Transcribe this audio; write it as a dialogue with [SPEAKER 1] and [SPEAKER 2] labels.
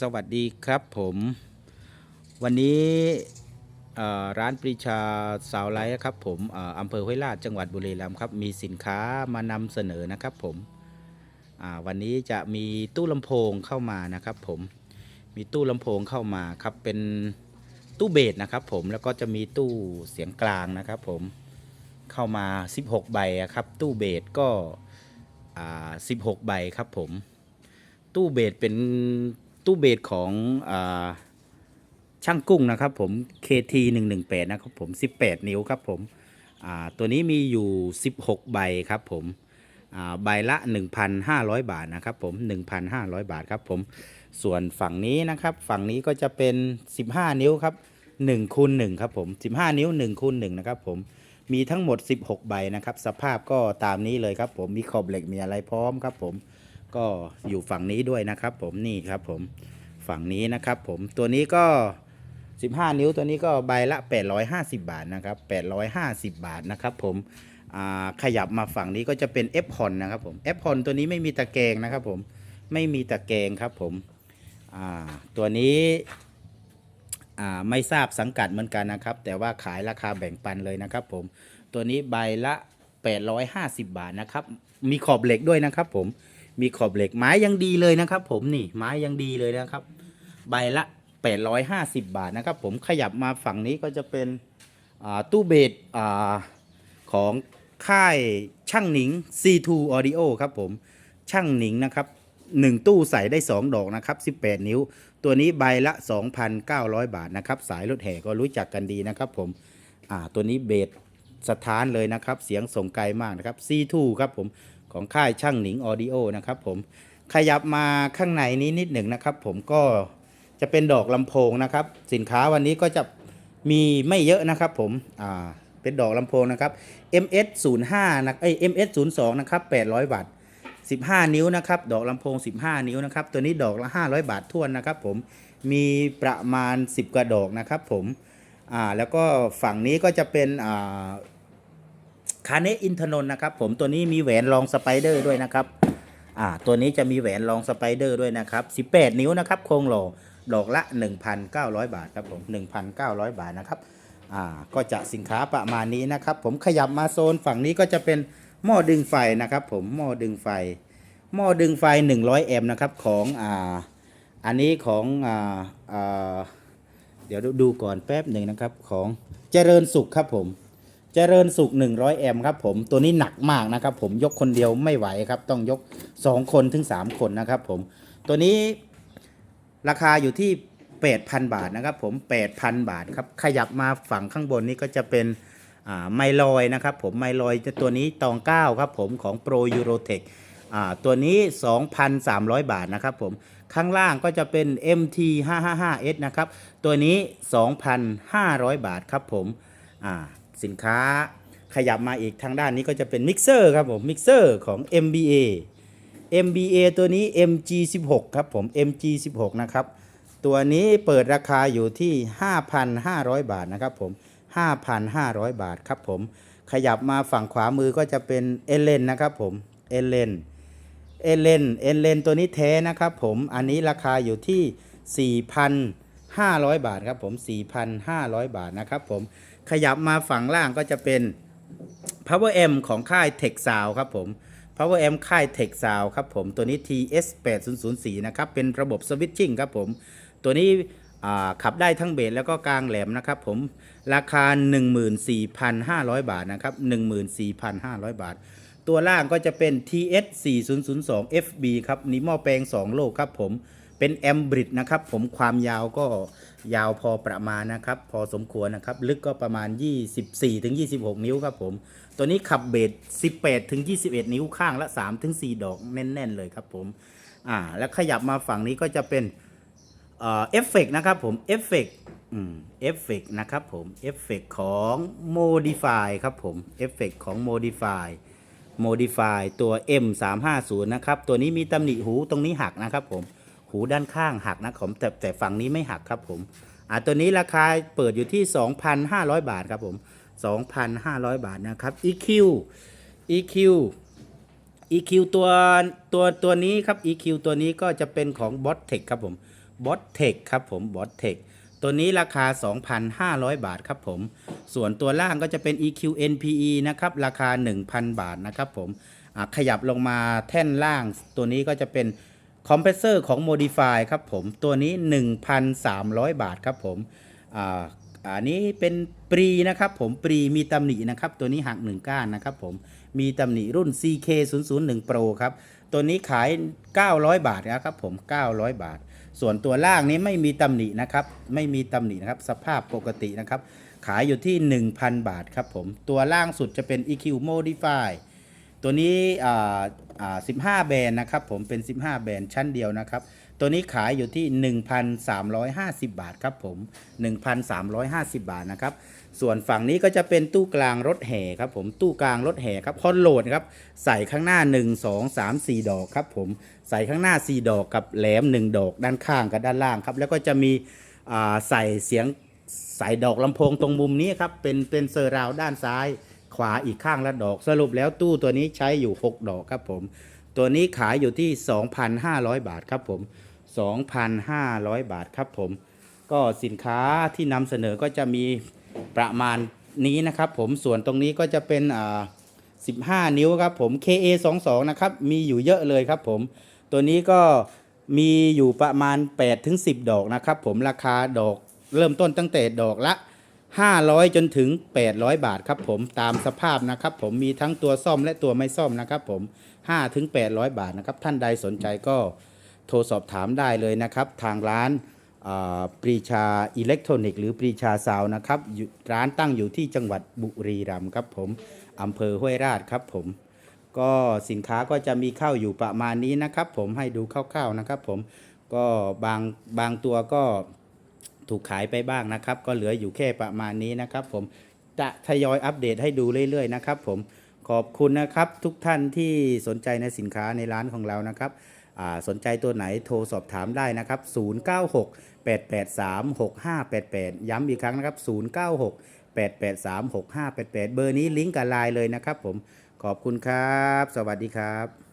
[SPEAKER 1] สวัสดีครับผม วันนี้ร้านปรีชาสาวไลท์นะครับผมออำเภอห้วยลาดจังหวัดบุรีรัมย์ครับ มีสินค้ามานำเสนอนะครับผมวันนี้จะมีตู้ลำโพงเข้ามานะครับผมมีตู้ลำโพงเข้ามาครับเป็นตู้เบสนะครับผมแล้วก็จะมีตู้เสียงกลางนะครับผมเข้ามา 16 ใบครับ ตู้เบสก็16 ใบครับผม ตู้เบสเป็น ตู้เบสของอช่างกุ้งนะครับผม KT 118นะครับผม 18 นิ้วครับผมตัวนี้มีอยู่ 16 ใบครับผมอ่าใบละ 1,500 บาทนะครับผม 1,500 บาทครับผม ส่วนฝั่งนี้นะครับ ฝั่งนี้ก็จะเป็น 15 นิ้วครับ1คูณ1ครับผม 15 นิ้ว1คูณ1นะครับผม มีทั้งหมด 16 ใบนะครับ สภาพก็ตามนี้เลยครับผม มีขอบเหล็กมีอะไรพร้อมครับผม ก็อยู่ฝั่งนี้ด้วยนะครับ ผมนี่ครับผมฝั่งนี้นะครับ ผมตัวนี้ก็ 15 นิ้วตัวนี้ก็ใบละ 850 บาทนะครับ 850 บาทนะครับ ผมขยับมาฝั่งนี้ก็จะเป็น F พอนนะครับผม F พอนตัวนี้ไม่มีตะแกรงนะครับ ผมไม่มีตะแกรงครับ ผมตัวนี้ไม่ทราบสังกัดเหมือนกันนะครับ แต่ว่าขายราคาแบ่งปันเลยนะครับ ผมตัวนี้ใบละ 850 บาทนะครับ มีขอบเหล็กด้วยนะครับ ผม มีขอบเหล็กไม้ยังดีเลยนะครับ ผมนี่ไม้ยังดีเลยนะครับ ใบละ 850 บาทนะครับ ผมขยับมาฝั่งนี้ก็จะเป็นตู้เบสของค่ายช่างหนิง C2 Audio ครับผมช่างหนิงนะครับหนึ่งตู้ใส่ได้ 2 ดอกนะครับ 18 นิ้ว ตัวนี้ใบละ 2,900 บาทนะครับ สายรถแห่ก็รู้จักกันดีนะครับ ผมตัวนี้เบสสถานเลยนะครับ เสียงส่งไกลมากนะครับ C2 ครับผม ของค่ายช่างหนิงออดิโอนะครับผมขยับมาข้างในนี้นิดหนึ่งนะครับ ผมก็จะเป็นดอกลำโพงนะครับ สินค้าวันนี้ก็จะมีไม่เยอะนะครับ ผมอ่าเป็นดอกลำโพงนะครับ MS 0 5นะเอ้ย MS 0 2นะครับ800บาท15 นิ้วนะครับ ดอกลำโพง 15 นิ้วนะครับ ตัวนี้ดอกละ 500 บาททวนนะครับ ผม มีประมาณ 10 กระดอกนะครับ ผม อ่า แล้วก็ฝั่งนี้ก็จะเป็น อ่า คาเนอินทนนท์นะครับผมตัวนี้มีแหวนรองสไปเดอร์ด้วยนะครับอ่าตัวนี้จะมีแหวนรองสไปเดอร์ด้วยนะครับ 18 นิ้วนะครับโครงหล่อดอกละ 1,900 บาทครับผม1,900 บาทนะครับอ่าก็จะสินค้าประมาณนี้นะครับ ผมขยับมาโซนฝั่งนี้ก็จะเป็นหม้อดึงไฟนะครับ ผมหม้อดึงไฟ หม้อดึงไฟ 100 แอมป์นะครับของอ่าอันนี้ของอ่าอ่าเดี๋ยวดูก่อนแป๊บหนึ่งนะครับของเจริญสุขครับผม เจริญสุข 100 แอมครับผมตัวนี้หนักมากนะครับผมยกคนเดียวไม่ไหวครับ ต้องยก 2 คนถึง 3 คนนะครับผมตัวนี้ราคาอยู่ที่ 8,000 บาทนะครับผม 8,000 บาทครับขยับมาฝั่งข้างบนนี้ก็จะเป็นไมลอยนะครับผมไมลอยจะตัวนี้ตอง 9 ครับผมของ Pro Eurotech ตัวนี้ 2,300 บาทนะครับผมข้างล่างก็จะเป็น MT 555S นะครับ ตัวนี้ 2,500 บาทครับผมอ่า สินค้าขยับมาอีกทางด้านนี้ก็จะเป็นมิกเซอร์ครับผมมิกเซอร์ของ MBA MBA ตัวนี้ MG16 ครับผม MG16 นะครับ ตัวนี้เปิดราคาอยู่ที่ 5,500 บาทนะครับผม 5,500 บาทครับผม ขยับมาฝั่งขวามือก็จะเป็นเอเลนนะครับผมเอเลนเอเลนเอเลนตัวนี้แท้นะครับผม อันนี้ราคาอยู่ที่ 4,500 บาทครับผม 4,500 บาทนะครับผม ขยับมาฝั่งล่างก็จะเป็น Power M ของค่าย Tech Sound ครับผม Power M ค่าย Tech Sound ครับผมตัวนี้ TS 8004นะครับเป็นระบบสวิตชิ่งครับผม ตัวนี้ขับได้ทั้งเบสแล้วก็กลางแหลมนะครับผมราคา 14,500 บาทนะครับ 14,500 บาท ตัวล่างก็จะเป็น TS 4002 FB ครับนี่หม้อแปลง 2 โลกครับผม เป็นแอมบริดนะครับ ผมความยาวก็ยาวพอประมาณนะครับ พอสมควรนะครับ ลึกก็ประมาณ 24ถึง26นิ้วครับผม ตัวนี้ขับเบส18ถึง21 นิ้วข้างละ3ถึง4ดอกแน่น ๆ เลยครับผมอ่าแล้วขยับมาฝั่งนี้ก็จะเป็นเอ่อเอฟเฟกนะครับผมเอฟเฟกเอฟเฟกนะครับผมเอฟเฟกของ Modify ครับผมเอฟเฟกของ Modify Modify ตัว M350 นะครับ ตัวนี้มีตำหนิหูตรงนี้หักนะครับผม หูด้านข้างหักนะผมแต่แต่ฝั่งนี้ไม่หักครับผมอ่าตัวนี้ราคาเปิดอยู่ที่ 2,500 บาทครับผม 2,500 บาทนะครับ EQ EQ EQ ตัวตัวตัวนี้ครับ EQ ตัวนี้ก็จะเป็นของ b o t t e c h ครับผมบอสเทคครับผมบอสเทคตัวนี้ราคา 2,500 บาทครับผม ส่วนตัวล่างก็จะเป็น EQ NPE นะครับ ราคา 1,000 บาทนะครับผมขยับลงมาแท่นล่างตัวนี้ก็จะเป็น คอมเพรสเซอร์ของ Modify ครับผม ตัวนี้ 1,300 บาทครับผมอ่าอันนี้เป็นปรีนะครับผมปรีมีตำหนินะครับ ตัวนี้หัก1ก้านนะครับผมมีตำหนิรุ่น CK 0 0 1 Pro ครับ ตัวนี้ขาย 900 บาทนะครับผม 900 บาท ส่วนตัวล่างนี้ไม่มีตำหนินะครับ ไม่มีตำหนินะครับ สภาพปกตินะครับ ขายอยู่ที่ 1,000 บาทครับผม ตัวล่างสุดจะเป็น EQ Modify ตัวนี้อ่าอ่า15แบรนด์นะครับผมเป็น 15 แบรนด์ชั้นเดียวนะครับ ตัวนี้ขายอยู่ที่ 1,350 บาทครับผม 1,350 บาทนะครับ ส่วนฝั่งนี้ก็จะเป็นตู้กลางรถแห่ครับผมตู้กลางรถแห่ครับคอนโหลดครับใส่ข้างหน้า 1 2 3 4 ดอกครับผมใส่ข้างหน้า 4 ดอกกับแหลม 1 ดอกด้านข้างกับด้านล่างครับแล้วก็จะมีใส่เสียงใส่ดอกลำโพงตรงมุมนี้ครับเป็นเป็นเซอร์ราวด้านซ้าย ขวาอีกข้างละดอก สรุปแล้วตู้ตัวนี้ใช้อยู่ 6 ดอกครับผม ตัวนี้ขายอยู่ที่ 2,500 บาทครับผม 2,500 บาทครับผม ก็สินค้าที่นำเสนอก็จะมีประมาณนี้นะครับผมส่วนตรงนี้ก็จะเป็นอ่า15 นิ้วครับผม KA 2 2นะครับ มีอยู่เยอะเลยครับผม ตัวนี้ก็มีอยู่ประมาณ8ถึง10 ดอกนะครับผม ราคาดอกเริ่มต้นตั้งแต่ดอกละ 500 จนถึง 800 บาทครับผมตามสภาพนะครับผมมีทั้งตัวซ่อมและตัวไม่ซ่อมนะครับผม5ถึง800 บาทนะครับท่านใดสนใจก็โทรสอบถามได้เลยนะครับ ทางร้านปรีชาอิเล็กทรอนิกส์หรือปรีชาซาวนะครับร้านตั้งอยู่ที่จังหวัดบุรีรัมย์ครับผมอำเภอห้วยราชครับผมก็สินค้าก็จะมีเข้าอยู่ประมาณนี้นะครับ ผมให้ดูคร่าวๆนะครับ ผมก็บางบางตัวก็ ถูกขายไปบ้างนะครับ ก็เหลืออยู่แค่ประมาณนี้นะครับ ผมจะทยอยอัปเดตให้ดูเรื่อยๆนะครับผมขอบคุณนะครับทุกท่านที่สนใจในสินค้าในร้านของเรานะครับสนใจตัวไหนโทรสอบถามได้นะครับ 096 883 6588 ย้ำอีกครั้งนะครับ 096 883 6588 เบอร์นี้ลิงก์กับไลน์เลยนะครับผมขอบคุณครับ สวัสดีครับ